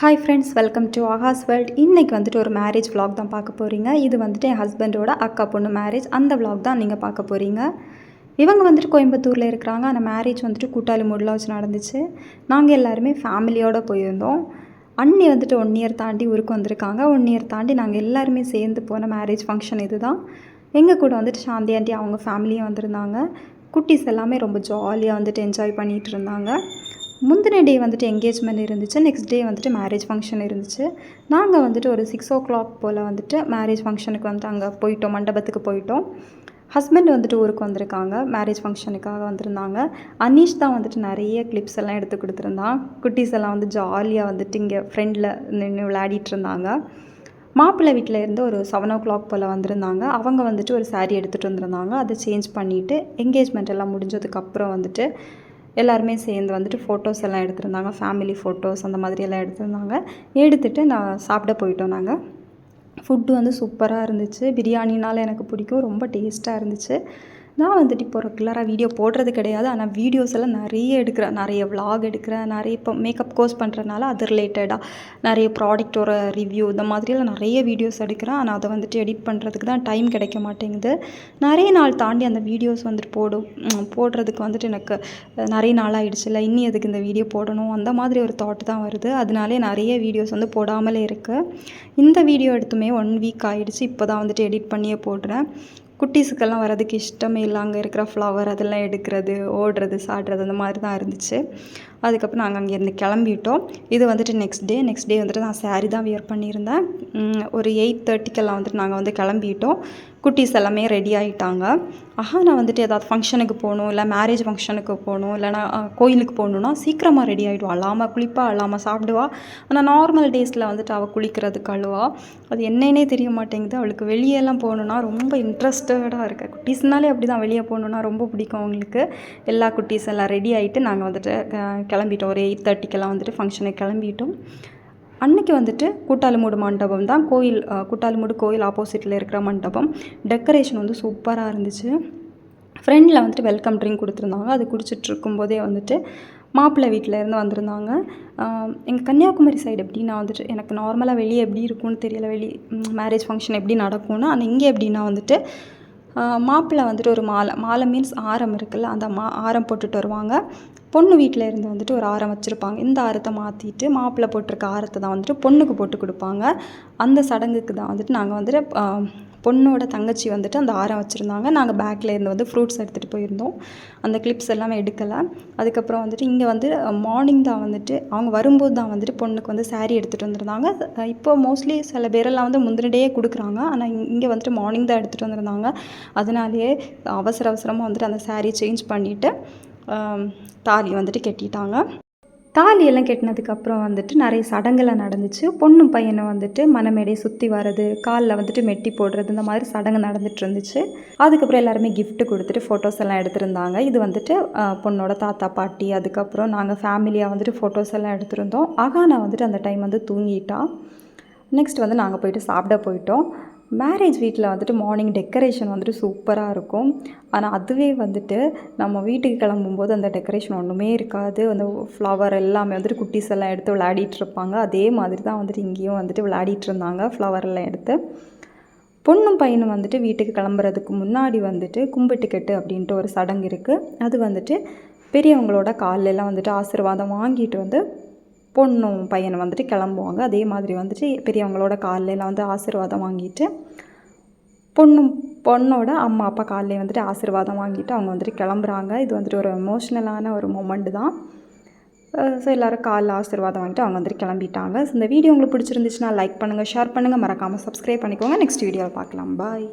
Hi friends welcome to Aakash world இன்றைக்கி வந்துட்டு ஒரு மேரேஜ் வ்ளாக் தான் பார்க்க போகிறீங்க இது வந்துட்டு என் ஹஸ்பண்டோட அக்கா பொண்ணு மேரேஜ் அந்த வ்ளாக் தான் நீங்கள் பார்க்க போகிறீங்க இவங்க வந்துட்டு கோயம்புத்தூரில் இருக்கிறாங்க. ஆனால் மேரேஜ் வந்துட்டு கூட்டாளி மூடில் வச்சு நடந்துச்சு. நாங்கள் எல்லாருமே ஃபேமிலியோடு போயிருந்தோம். அண்ணி வந்துட்டு ஒன் இயர் தாண்டி ஊருக்கு வந்திருக்காங்க. ஒன் இயர் தாண்டி நாங்கள் எல்லாருமே சேர்ந்து போன மேரேஜ் ஃபங்க்ஷன் இது தான் எங்கள் கூட வந்துட்டு சாந்தி ஆண்டி அவங்க ஃபேமிலியும் வந்திருந்தாங்க. குட்டீஸ் எல்லாமே ரொம்ப ஜாலியாக வந்துட்டு என்ஜாய் பண்ணிகிட்டு இருந்தாங்க. முந்தின டே வந்துட்டு என்கேஜ்மெண்ட் இருந்துச்சு. நெக்ஸ்ட் டே வந்துட்டு மேரேஜ் ஃபங்க்ஷன் இருந்துச்சு. நாங்கள் வந்துட்டு ஒரு சிக்ஸ் ஓ கிளாக் போல் வந்துட்டு மேரேஜ் ஃபங்க்ஷனுக்கு வந்துட்டு அங்கே போயிட்டோம். மண்டபத்துக்கு போயிட்டோம். ஹஸ்பண்ட் வந்துட்டு ஊருக்கு வந்திருக்காங்க. மேரேஜ் ஃபங்க்ஷனுக்காக வந்திருந்தாங்க. அனீஷ் தான் வந்துட்டு நிறைய கிளிப்ஸ் எல்லாம் எடுத்து கொடுத்துருந்தான். குட்டீஸ் எல்லாம் வந்து ஜாலியாக வந்துட்டு இங்கே ஃப்ரெண்டில் நின்று விளையாடிட்டு இருந்தாங்க. மாப்பிள்ளை வீட்டில் இருந்து ஒரு செவன் ஓ கிளாக் போல் வந்திருந்தாங்க. அவங்க வந்துட்டு ஒரு சாரீ எடுத்துகிட்டு வந்திருந்தாங்க. அதை சேஞ்ச் பண்ணிவிட்டு என்கேஜ்மெண்ட் எல்லாம் முடிஞ்சதுக்கப்புறம் வந்துட்டு எல்லாருமே சேர்ந்து வந்துட்டு ஃபோட்டோஸ் எல்லாம் எடுத்திருந்தாங்க. ஃபேமிலி ஃபோட்டோஸ் அந்த மாதிரி எல்லாம் எடுத்திருந்தாங்க. எடுத்துகிட்டு நான் சாப்பிட போயிட்டோம் நாங்கள் ஃபுட்டு வந்து சூப்பராக இருந்துச்சு. பிரியாணினால் எனக்கு பிடிக்கும். ரொம்ப டேஸ்ட்டாக இருந்துச்சு. நான் வந்துட்டு இப்போ ரெகுலராக வீடியோ போடுறது கிடையாது. ஆனால் வீடியோஸ் எல்லாம் நிறைய எடுக்கிறேன் நிறைய விலாக் எடுக்கிறேன் நிறைய இப்போ மேக்கப் கோர்ஸ் பண்ணுறதுனால அது ரிலேட்டடாக நிறைய ப்ராடக்டோட ரிவ்யூ இந்த மாதிரியெல்லாம் நிறைய வீடியோஸ் எடுக்கிறேன். ஆனால் அதை வந்துட்டு எடிட் பண்ணுறதுக்கு தான் டைம் கிடைக்க மாட்டேங்குது. நிறைய நாள் தாண்டி அந்த வீடியோஸ் வந்துட்டு போடும். போடுறதுக்கு வந்துட்டு எனக்கு நிறைய நாள் ஆயிடுச்சுல்ல. இன்னி அதுக்கு இந்த வீடியோ போடணும்? அந்த மாதிரி ஒரு தாட் தான் வருது. அதனாலே நிறைய வீடியோஸ் வந்து போடாமலே இருக்குது இந்த வீடியோ எடுத்துமே ஒன் வீக் ஆகிடுச்சு இப்போ தான் வந்துட்டு எடிட் பண்ணியே போடுறேன். குட்டீஸுக்கெல்லாம் வர்றதுக்கு இஷ்டமே இல்லை. அங்கே இருக்கிற ஃப்ளவர் அதெல்லாம் எடுக்கிறது ஓடுறது சாடுறது அந்த மாதிரி தான் இருந்துச்சு. அதுக்கப்புறம் நாங்கள் அங்கேருந்து கிளம்பிட்டோம். இது வந்துட்டு நெக்ஸ்ட் டே நெக்ஸ்ட் டே வந்துட்டு நான் சாரீ தான் வியர் பண்ணியிருந்தேன். ஒரு எயிட் தேர்ட்டிக்கெல்லாம் வந்துட்டு நாங்கள் வந்து கிளம்பிட்டோம். குட்டீஸ் எல்லாமே ரெடி ஆகிட்டாங்க ஆஹா நான் வந்துட்டு ஏதாவது ஃபங்க்ஷனுக்கு போகணும் இல்லை மேரேஜ் ஃபங்க்ஷனுக்கு போகணும் இல்லைனா கோயிலுக்கு போகணுன்னா சீக்கிரமாக ரெடி ஆகிடுவா அழாமல் குளிப்பா அழாமல் சாப்பிடுவா. ஆனால் நார்மல் டேஸில் வந்துட்டு அவள் குளிக்கிறதுக்கு அழுவா. அது என்னன்னே தெரிய மாட்டேங்குது. அவளுக்கு வெளியெல்லாம் போகணுன்னா ரொம்ப இன்ட்ரெஸ்டடாக இருக்கு. குட்டீஸ்னாலே அப்படி தான் வெளியே போகணுன்னா ரொம்ப பிடிக்கும் அவங்களுக்கு. எல்லா குட்டீஸ் எல்லாம் ரெடி ஆகிட்டு நாங்கள் வந்துட்டு கிளம்பிட்டோம். ஒரு எயிட் தேர்ட்டிக்கெல்லாம் வந்துட்டு ஃபங்க்ஷனுக்கு கிளம்பிட்டோம். அன்னைக்கு வந்துட்டு கூட்டாலுமூடு மண்டபம் தான். கோயில் கூட்டாலுமூடு கோயில் ஆப்போசிட்டில் இருக்கிற மண்டபம். டெக்கரேஷன் வந்து சூப்பராக இருந்துச்சு. ஃப்ரெண்டில் வந்துட்டு வெல்கம் ட்ரிங்க் கொடுத்துருந்தாங்க. அது குடிச்சிட்டு இருக்கும்போதே வந்துட்டு மாப்பிள்ளை வீட்டில் இருந்து வந்திருந்தாங்க. எங்கள் கன்னியாகுமரி சைடு எப்படின்னா வந்துட்டு எனக்கு நார்மலாக வெளியே எப்படி இருக்கும்னு தெரியல. வெளி மேரேஜ் ஃபங்க்ஷன் எப்படி நடக்கும்னு. ஆனால் இங்கே எப்படின்னா வந்துட்டு மாப்பிள்ளை வந்துட்டு ஒரு மாலை மாலை மீன்ஸ் ஆரம் இருக்குல்ல அந்த மா ஆரம் போட்டுட்டு வருவாங்க. பொண்ணு வீட்டில் இருந்து வந்துட்டு ஒரு ஆரம் வச்சுருப்பாங்க. இந்த ஆரத்தை மாற்றிட்டு மாப்பிள்ளை போட்டிருக்க ஆரத்தை தான் வந்துட்டு பொண்ணுக்கு போட்டு கொடுப்பாங்க. அந்த சடங்குக்கு தான் வந்துட்டு நாங்கள் வந்துட்டு பொண்ணோட தங்கச்சி வந்துட்டு அந்த ஆரம் வச்சுருந்தாங்க. நாங்கள் பேக்கில் இருந்து வந்து ஃப்ரூட்ஸ் எடுத்துகிட்டு போயிருந்தோம். அந்த கிளிப்ஸ் எல்லாமே எடுக்கலை. அதுக்கப்புறம் வந்துட்டு இங்கே வந்து மார்னிங் தான் வந்துட்டு அவங்க வரும்போது தான் வந்துட்டு பொண்ணுக்கு வந்து சாரீ எடுத்துகிட்டு வந்திருந்தாங்க. இப்போ மோஸ்ட்லி சில பேரெல்லாம் வந்து முந்தினடையே கொடுக்குறாங்க. ஆனால் இங்கே வந்துட்டு மார்னிங் தான் எடுத்துகிட்டு வந்திருந்தாங்க. அதனாலேயே அவசர அவசரமாக வந்துட்டு அந்த சாரீ சேஞ்ச் பண்ணிவிட்டு தாலி வந்துட்டு கெட்டிட்டாங்க. தாலியெல்லாம் கெட்டினதுக்கப்புறம் கட்டினதுக்கப்புறம் வந்துட்டு நிறைய சடங்கெல்லாம் நடந்துச்சு. பொண்ணும் பையனை வந்துட்டு மனமேடையை சுற்றி வர்றது காலில் வந்துட்டு மெட்டி போடுறது இந்த மாதிரி சடங்கு நடந்துட்டு இருந்துச்சு. அதுக்கப்புறம் எல்லாருமே கிஃப்ட் கொடுத்துட்டு ஃபோட்டோஸ் எல்லாம் எடுத்திருந்தாங்க. இது வந்துட்டு பொண்ணோட தாத்தா பாட்டி அதுக்கப்புறம் நாங்கள் ஃபேமிலியாக வந்துட்டு ஃபோட்டோஸ் எல்லாம் எடுத்திருந்தோம். அகானா வந்துட்டு அந்த டைம் வந்து தூங்கிட்டா. நெக்ஸ்ட் வந்து நாங்கள் போயிட்டு சாப்பிட போயிட்டோம். மேரேஜ் வீட்டில் வந்துட்டு மார்னிங் டெக்கரேஷன் வந்துட்டு சூப்பராக இருக்கும். ஆனால் அதுவே வந்துட்டு நம்ம வீட்டுக்கு கிளம்பும்போது அந்த டெக்கரேஷன் ஒன்றுமே இருக்காது. அந்த ஃப்ளவர் எல்லாமே வந்துட்டு குட்டீஸ் எல்லாம் எடுத்து விளையாடிட்டு இருப்பாங்க. அதே மாதிரி தான் வந்துட்டு இங்கேயும் வந்துட்டு விளையாடிட்டு இருந்தாங்க. ஃப்ளவர் எல்லாம் எடுத்து. பொண்ணும் பையனும் வந்துட்டு வீட்டுக்கு கிளம்புறதுக்கு முன்னாடி வந்துட்டு கும்பிட்டுக்கெட்டு அப்படின்ட்டு ஒரு சடங்கு இருக்குது அது வந்துட்டு பெரியவங்களோட கால்ல எல்லாம் வந்துட்டு ஆசீர்வாதம் வாங்கிட்டு வந்து பொண்ணும் பையனும் வந்துட்டு கிளம்புவாங்க. அதே மாதிரி வந்துட்டு பெரியவங்களோட கால்ல வந்து ஆசீர்வாதம் வாங்கிட்டு பொண்ணும் பொண்ணோட அம்மா அப்பா காலையிலே வந்துட்டு ஆசீர்வாதம் வாங்கிட்டு அவங்க வந்துட்டு கிளம்புறாங்க. இது வந்துட்டு ஒரு எமோஷ்னலான ஒரு மூமெண்ட் தான். ஸோ எல்லோரும் காலில் ஆசீர்வாதம் வாங்கிட்டு அவங்க வந்துட்டு கிளம்பிட்டாங்க. ஸோ இந்த வீடியோ உங்களுக்கு பிடிச்சிருந்துச்சுன்னா லைக் பண்ணுங்கள் ஷேர் பண்ணுங்கள் மறக்காமல் சப்ஸ்கிரைப் பண்ணிக்கோங்க. நெக்ஸ்ட் வீடியோவில் பார்க்கலாம். பாய்